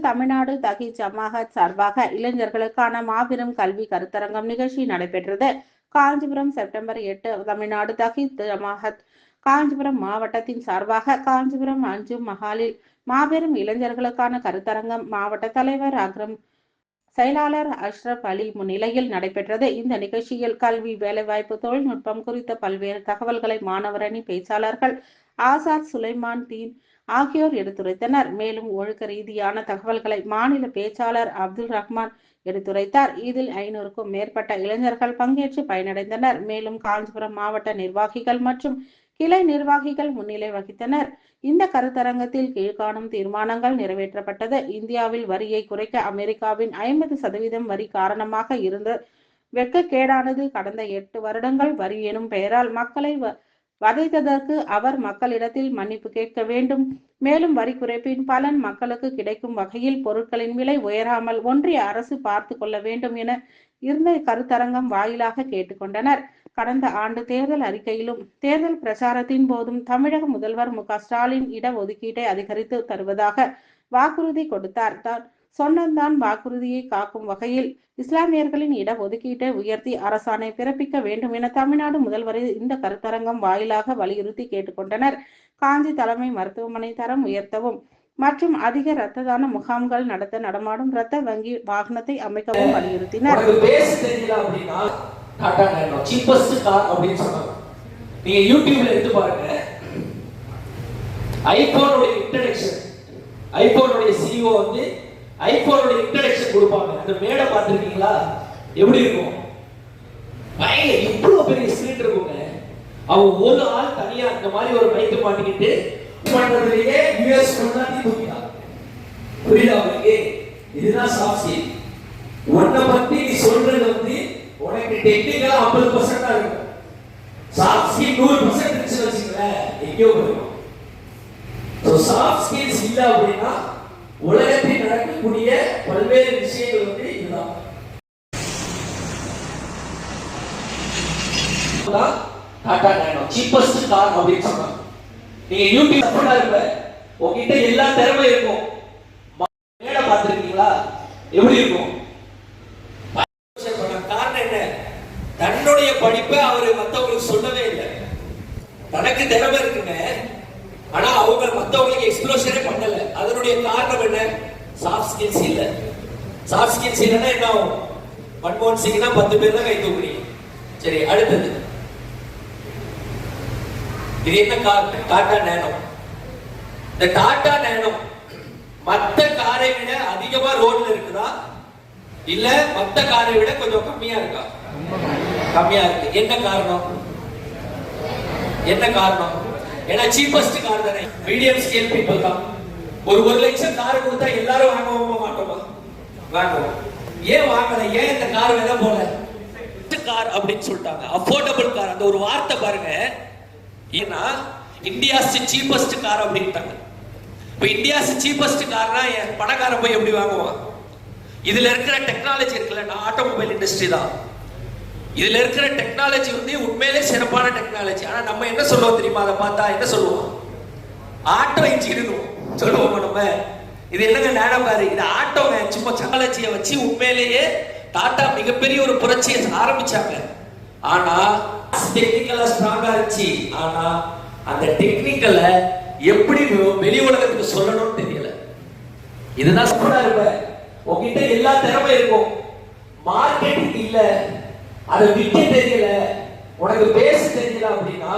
தமிழ்நாடு தகி ஜமாகத் சார்பாக இளைஞர்களுக்கான மாபெரும் கல்வி கருத்தரங்கம் நிகழ்ச்சி நடைபெற்றது. காஞ்சிபுரம் செப்டம்பர் எட்டு தமிழ்நாடு தகி ஜமாகத் காஞ்சிபுரம் மாவட்டத்தின் சார்பாக காஞ்சிபுரம் அஞ்சு மஹாலில் மாபெரும் இளைஞர்களுக்கான கருத்தரங்கம் மாவட்ட தலைவர் அக்ரம் செயலாளர் அஷ்ரப் அலி முன்னிலையில் நடைபெற்றது. இந்த நிகழ்ச்சியில் கல்வி வேலைவாய்ப்பு தொழில்நுட்பம் குறித்த பல்வேறு தகவல்களை மாணவரணி பேச்சாளர்கள் ஆசாத் சுலைமான் தீன் ஆகியோர் எடுத்துரைத்தனர். மேலும் ஒழுக்க ரீதியான தகவல்களை மாநில பேச்சாளர் அப்துல் ரஹ்மான் எடுத்துரைத்தார். இதில் ஐநூறுக்கும் மேற்பட்ட இளைஞர்கள் பங்கேற்று பயனடைந்தனர். மேலும் காஞ்சிபுரம் மாவட்ட நிர்வாகிகள் மற்றும் கிளை நிர்வாகிகள் முன்னிலை வகித்தனர். இந்த கருத்தரங்கத்தில் கீழ்காணும் தீர்மானங்கள் நிறைவேற்றப்பட்டது. இந்தியாவில் வரியை குறைக்க அமெரிக்காவின் ஐம்பது சதவீதம் வரி காரணமாக இருந்த வெட்கக்கேடானது கடந்த எட்டு வருடங்கள் வரி எனும் பெயரால் மக்களை வ- வதைத்ததற்கு அவர் மக்களிடத்தில் மன்னிப்பு கேட்க வேண்டும். மேலும் வரி குறைப்பின் பலன் மக்களுக்கு கிடைக்கும் வகையில் பொருட்களின் விலை உயராமல் ஒன்றிய அரசு பார்த்து கொள்ள வேண்டும் என இருந்த கருத்தரங்கம் வாயிலாக கேட்டுக்கொண்டனர் கடந்த ஆண்டு தேர்தல் அறிக்கையிலும் தேர்தல் பிரச்சாரத்தின் போதும் தமிழக முதல்வர் மு க ஸ்டாலின் இடஒதுக்கீட்டை அதிகரித்து தருவதாக வாக்குறுதி கொடுத்தார். தான் சொன்னதான் வாக்குறுதியை காக்கும் வகையில் இஸ்லாமியர்களின் இட ஒதுக்கீட்டை உயர்த்தி அரசாணை பிறப்பிக்க வேண்டும் என தமிழ்நாடு முதல்வரை இந்த கருத்தரங்கம் வாயிலாக வலியுறுத்தி கேட்டுக்கொண்டனர். காஞ்சி தலைமை மருத்துவமனை தரம் உயர்த்தவும் மற்றும் அதிக இரத்த தான முகாம்கள் நடத்த நடமாடும் இரத்த வங்கி வாகனத்தை அமைக்கவும் வலியுறுத்தினர். டாடா நேனோ சீப்பஸ்ட் கார் அப்படின்னு சொன்னாங்க. நீங்க யூடியூப்ல எடுத்து பாருங்க. ஐபோனுடைய இன்ட்ரடக்ஷன் ஐபோனுடைய சிஇஓ வந்து ஐபோனுடைய இன்ட்ரடக்ஷன் கொடுப்பாங்க. அந்த மேடை பார்த்துருக்கீங்களா? எப்படி இருக்கும்? பயங்கர இவ்வளவு பெரிய ஸ்கிரீன் இருக்குங்க. அவன் ஒரு ஆள் தனியா இந்த மாதிரி ஒரு பைக் மாட்டிக்கிட்டு பண்றதுலயே யூஎஸ் கொண்டாடி தூக்கிட்டான் புரியுதா அவனுக்கு இதுதான் சாட்சி உன்னை பத்தி நீ சொல்றது வந்து உனக்கு டெக்னிக்கலா ஐம்பது பர்சன்டா இருக்கும். சாஃப்ட் ஸ்கில் நூறு பர்சன்ட் இருந்துச்சுன்னு வச்சுக்கோங்களேன் எங்கேயோ போயிடும். ஸோ சாஃப்ட் ஸ்கில்ஸ் இல்லை அப்படின்னா உலகத்தில் நடக்கக்கூடிய பல்வேறு விஷயங்கள் வந்து இதுதான். தான் டாடா நேனோ சீப்பஸ்ட் கார் அப்படின்னு சொன்னாங்க நீங்க யூடியூப் அப்படின்னா இருப்ப உங்ககிட்ட எல்லா திறமை இருக்கும். மேடை பார்த்துருக்கீங்களா? எப்படி இருக்கும் காரணம் என்ன தன்னுடைய படிப்பை அவரு மத்தவங்களுக்கு சொல்லவே இல்லை. தனக்கு திறமை இருக்குங்க. ஆனா அவங்க மத்தவங்களுக்கு எக்ஸ்ப்ளோஷனே பண்ணல. அதனுடைய காரணம் என்ன? சாஃப்ட் ஸ்கில்ஸ் இல்ல. சாஃப்ட் ஸ்கில்ஸ் இல்லைன்னா என்ன ஆகும்? மன்மோகன் சிங்னா பத்து பேர் தான் கை தூக்குறீங்க. சரி அடுத்தது. இது என்ன கார் டாடா நேனோ. இந்த டாடா நேனோ மத்த காரை விட அதிகமா ரோட்ல இருக்குதா? இல்ல மத்த காரை விட கொஞ்சம் கம்மியா இருக்கா? கம்மியா இருக்கு. என்ன காரணம்? என்ன காரணம்? ஏன்னா சீப்பஸ்ட் கார் தானே. மீடியம் ஸ்கேல் பீப்புள் தான். ஒரு ஒரு லட்சம் கார் கொடுத்தா எல்லாரும் வாங்குவோமா மாட்டோமா? வாங்குவோம். ஏன் வாங்கல? ஏன் இந்த கார் விலை போல? கார் அப்படின்னு சொல்லிட்டாங்க. அஃபோர்டபுள் கார் அந்த ஒரு வார்த்தை பாருங்க. ஏன்னா இந்தியாஸ் சீப்பஸ்ட் கார் அப்படின்ட்டாங்க. இப்போ இந்தியாஸ் சீப்பஸ்ட் கார்னா என் பணக்காரன் போய் எப்படி வாங்குவான்? இதுல இருக்கிற டெக்னாலஜி இருக்குல்ல நான் ஆட்டோமொபைல் இண்டஸ்ட்ரி தான். இதுல இருக்கிற டெக்னாலஜி வந்து உண்மையிலே சிறப்பான டெக்னாலஜி ஆனா நம்ம என்ன சொல்லுவோம் தெரியுமா? அதை பார்த்தா என்ன சொல்லுவோம்? ஆட்டோ இன்ஜின் சொல்லுவோம் நம்ம? இது என்னங்க நேரம் பாரு. இது ஆட்டோங்க. சும்மா டெக்னாலஜியை வச்சு உண்மையிலேயே டாடா மிகப்பெரிய ஒரு புரட்சியை ஆரம்பிச்சாங்க. ஆனா டெக்னிக்கலா ஸ்ட்ராங்கா இருந்துச்சு. ஆனா அந்த டெக்னிக்கலை எப்படி வெளி உலகத்துக்கு சொல்லணும்னு தெரியல. இதுதான் சூப்பரா இருப்ப உங்ககிட்ட எல்லா திறமை இருக்கும். மார்க்கெட்டிங் இல்லை. அதை விற்க தெரியல. உனக்கு பேச தெரியல அப்படின்னா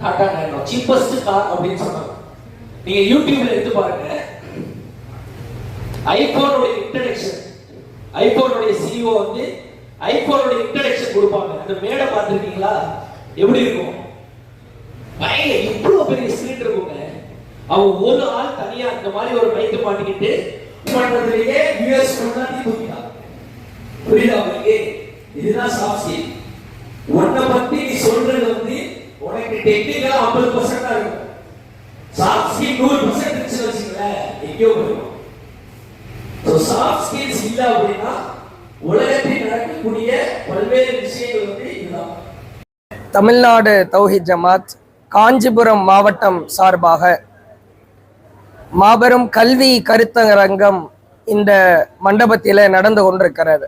டாடா நேனோ சீப்பஸ்ட் கார் அப்படின்னு சொன்னாங்க. நீங்க யூடியூப்ல எடுத்து பாருங்க. ஐபோனுடைய இன்ட்ரடக்ஷன் ஐபோனுடைய சிஇஓ வந்து ஐபோனுடைய இன்ட்ரடக்ஷன் கொடுப்பாங்க. அந்த மேடை பார்த்துருக்கீங்களா? எப்படி இருக்கும்? பயங்க இவ்வளவு பெரிய சிலிண்டர் இருக்குங்க அவன் ஒரு ஆள் தனியா இந்த மாதிரி ஒரு பைக்கு மாட்டிக்கிட்டு பண்றதுலயே யூஎஸ் கொண்டாடி தூக்கிட்டான். புரியுதா உங்களுக்கு? இதுதான் சாஃப்ட் ஸ்கில் உன்னை பத்தி நீ சொல்றது வந்து உனக்கு டெக்னிக்கலா ஐம்பது பர்சன்டா இருக்கும். சாஃப்ட் ஸ்கில் நூறு பர்சன்ட் இருந்துச்சு வச்சுங்களேன் எங்கேயோ போயிடும். ஸோ சாஃப்ட் ஸ்கில்ஸ் இல்லை அப்படின்னா உலகத்தில் நடக்கக்கூடிய பல்வேறு விஷயங்கள் வந்து இதுதான். தமிழ்நாடு தௌஹித் ஜமாத் காஞ்சிபுரம் மாவட்டம் சார்பாக மாபெரும் கல்வி கருத்தரங்கம் இந்த மண்டபத்தில் நடந்து கொண்டிருக்கிறது.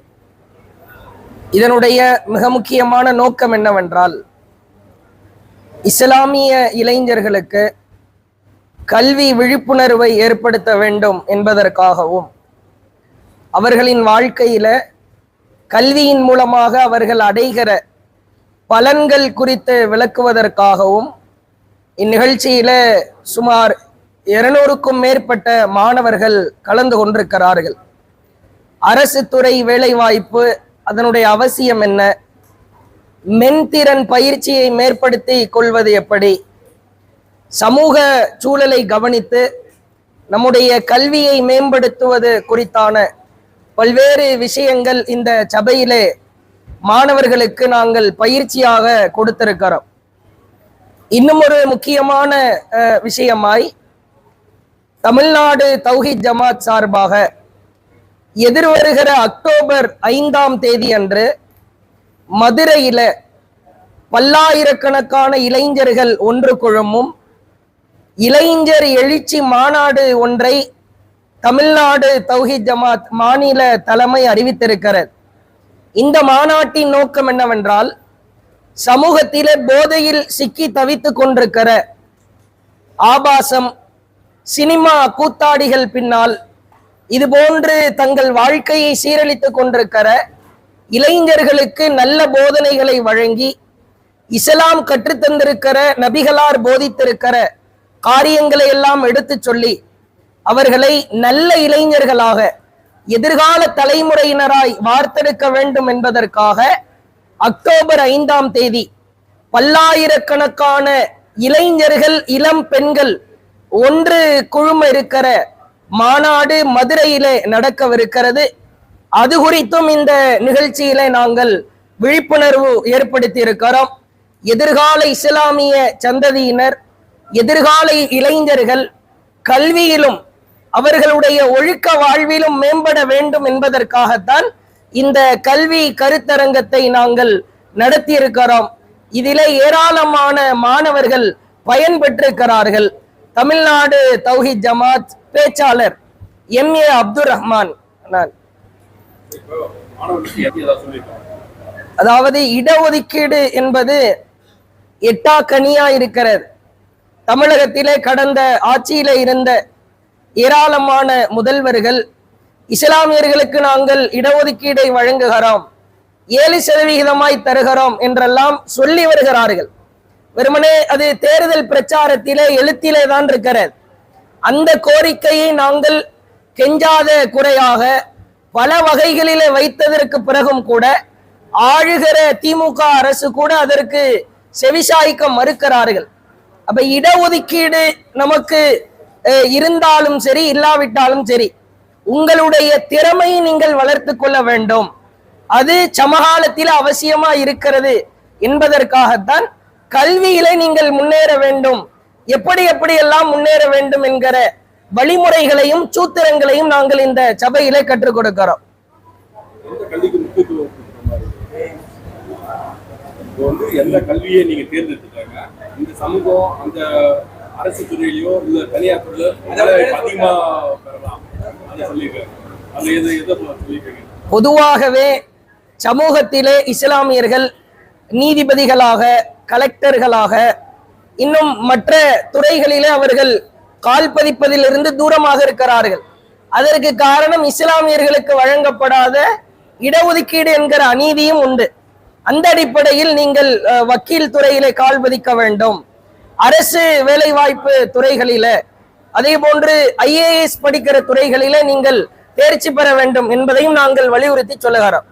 இதனுடைய மிக முக்கியமான நோக்கம் என்னவென்றால் இஸ்லாமிய இளைஞர்களுக்கு கல்வி விழிப்புணர்வை ஏற்படுத்த வேண்டும் என்பதற்காகவும் அவர்களின் வாழ்க்கையில கல்வியின் மூலமாக அவர்கள் அடைகிற பலன்கள் குறித்து விளக்குவதற்காகவும் இந்நிகழ்ச்சியில சுமார் இருநூறுக்கும் மேற்பட்ட மாணவர்கள் கலந்து கொண்டிருக்கிறார்கள். அரசு துறை வேலைவாய்ப்பு அதனுடைய அவசியம் என்ன? மென்திறன் பயிற்சியை மேற்படுத்தி கொள்வது எப்படி? சமூக சூழலை கவனித்து நம்முடைய கல்வியை மேம்படுத்துவது குறித்தான பல்வேறு விஷயங்கள் இந்த சபையிலே மாணவர்களுக்கு நாங்கள் பயிற்சியாக கொடுத்திருக்கிறோம். இன்னும் ஒரு முக்கியமான விஷயமாய் தமிழ்நாடு தௌஹித் ஜமாத் சார்பாக எதிர்வருகிற அக்டோபர் ஐந்தாம் தேதி அன்று மதுரையில பல்லாயிரக்கணக்கான இளைஞர்கள் ஒன்று குழுமும் இளைஞர் எழுச்சி மாநாடு ஒன்றை தமிழ்நாடு தௌஹித் ஜமாத் மாநில தலைமை அறிவித்திருக்கிறது. இந்த மாநாட்டின் நோக்கம் என்னவென்றால் சமூகத்திலே போதையில் சிக்கி தவித்துக் கொண்டிருக்கிற ஆபாசம் சினிமா கூத்தாடிகள் பின்னால் இது போன்று தங்கள் வாழ்க்கையை சீரழித்துக் கொண்டிருக்கிற இளைஞர்களுக்கு நல்ல போதனைகளை வழங்கி இஸ்லாம் கற்றுத்தந்திருக்கிற நபிகளார் போதித்திருக்கிற காரியங்களை எல்லாம் எடுத்துச் சொல்லி அவர்களை நல்ல இளைஞர்களாக எதிர்கால தலைமுறையினராய் வார்த்தெடுக்க வேண்டும் என்பதற்காக அக்டோபர் ஐந்தாம் தேதி பல்லாயிரக்கணக்கான இளைஞர்கள் இளம் பெண்கள் ஒன்று குழும இருக்கிற மாநாடு மதுரையிலே நடக்கவிருக்கிறது. அது குறித்தும் இந்த நிகழ்ச்சியில நாங்கள் விழிப்புணர்வு ஏற்படுத்தி இருக்கிறோம் எதிர்கால இஸ்லாமிய சந்ததியினர் எதிர்கால இளைஞர்கள் கல்வியிலும் அவர்களுடைய ஒழுக்க வாழ்விலும் மேம்பட வேண்டும் என்பதற்காகத்தான் இந்த கல்வி கருத்தரங்கத்தை நாங்கள் நடத்தியிருக்கிறோம். இதிலே ஏராளமான மாணவர்கள் பயன்பெற்றிருக்கிறார்கள். தமிழ்நாடு தௌஹித் ஜமாத் பேச்சாளர் எம். ஏ. அப்துல் ரஹ்மான். அதாவது இடஒதுக்கீடு என்பது எட்டா கனியா இருக்கிறது. தமிழகத்திலே கடந்த ஆட்சியில இருந்த ஏராளமான முதல்வர்கள் இஸ்லாமியர்களுக்கு நாங்கள் இடஒதுக்கீடை வழங்குகிறோம் ஏழு சதவிகிதமாய் தருகிறோம் என்றெல்லாம் சொல்லி வருகிறார்கள். வெறுமனே அது தேர்தல் பிரச்சாரத்திலே எழுத்திலே தான் இருக்கிறது. அந்த கோரிக்கையை நாங்கள் கெஞ்சாத குறையாக பல வகைகளிலே வைத்ததற்கு பிறகும் கூட ஆழுகிற திமுக அரசு கூட அதற்கு செவிசாய்க்க மறுக்கிறார்கள். அப்ப இடஒதுக்கீடு நமக்கு இருந்தாலும் சரி இல்லாவிட்டாலும் சரி உங்களுடைய திறமையை நீங்கள் வளர்த்து கொள்ள வேண்டும். அது சமகாலத்தில் அவசியமா இருக்கிறது என்பதற்காகத்தான் கல்வியில நீங்கள் முன்னேற வேண்டும். எப்படி எப்படி எல்லாம் முன்னேற வேண்டும் என்கிற வழிமுறைகளையும் சூத்திரங்களையும் நாங்கள் இந்த சபையிலே கற்றுக் கொடுக்கிறோம். எந்த கல்வியை நீங்க தேர்ந்தெடுத்துட்டாங்க இந்த சமூகம் அந்த அரசு துறையிலயோ இல்ல தனியார் துறையிலோ அதிகமா பெறலாம். பொதுவாகவே சமூகத்திலே இஸ்லாமியர்கள் நீதிபதிகளாக கலெக்டர்களாக இன்னும் மற்ற துறைகளிலே அவர்கள் கால் பதிப்பதிலிருந்து தூரமாக இருக்கிறார்கள். அதற்கு காரணம் இஸ்லாமியர்களுக்கு வழங்கப்படாத இடஒதுக்கீடு என்கிற அநீதியும் உண்டு. அந்த அடிப்படையில் நீங்கள் வக்கீல் துறையிலே கால் பதிக்க வேண்டும். அரசு வேலைவாய்ப்பு துறைகளில அதே போன்று ஐஏஎஸ் படிக்கிற துறைகளில நீங்கள் தேர்ச்சி பெற வேண்டும் என்பதையும் நாங்கள் வலியுறுத்தி சொல்லுகிறோம்.